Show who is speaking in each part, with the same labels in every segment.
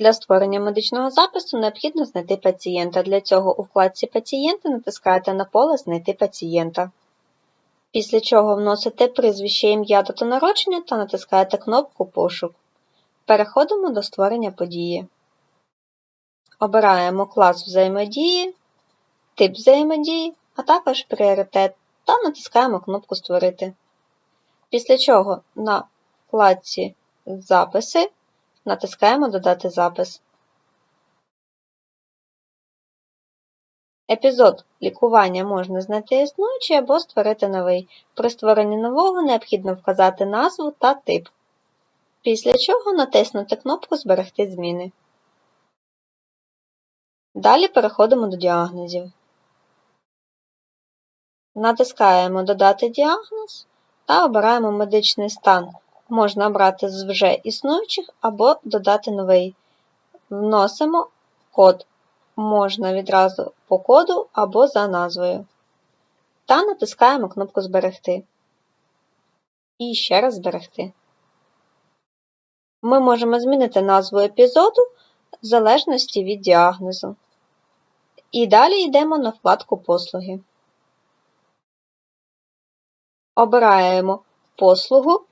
Speaker 1: Для створення медичного запису необхідно знайти пацієнта. Для цього у вкладці Пацієнти натискаєте на поле Знайти пацієнта. Після чого вносите прізвище, ім'я, дату народження та натискаєте кнопку Пошук. Переходимо до створення події. Обираємо клас взаємодії, тип взаємодії, а також пріоритет та натискаємо кнопку Створити. Після чого на вкладці Записи натискаємо Додати запис. Епізод лікування можна знайти існуючий або створити новий. При створенні нового необхідно вказати назву та тип. Після чого натиснути кнопку Зберегти зміни. Далі переходимо до діагнозів. Натискаємо Додати діагноз та обираємо медичний стан. Можна обрати з вже існуючих або додати новий. Вносимо код. Можна відразу по коду або за назвою. Та натискаємо кнопку Зберегти. І ще раз зберегти. Ми можемо змінити назву епізоду в залежності від діагнозу. І далі йдемо на вкладку Послуги. Обираємо послугу.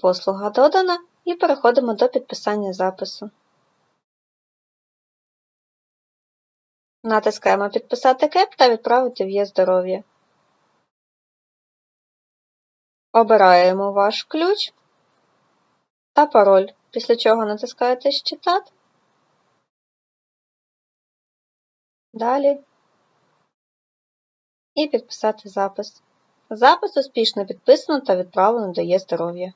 Speaker 1: Послуга додана і переходимо до підписання запису. Натискаємо Підписати КЕП та відправити в Є здоров'я. Обираємо ваш ключ та пароль, після чого натискаєте Считати. Далі. І підписати запис. Запис успішно підписано та відправлено до Є здоров'я.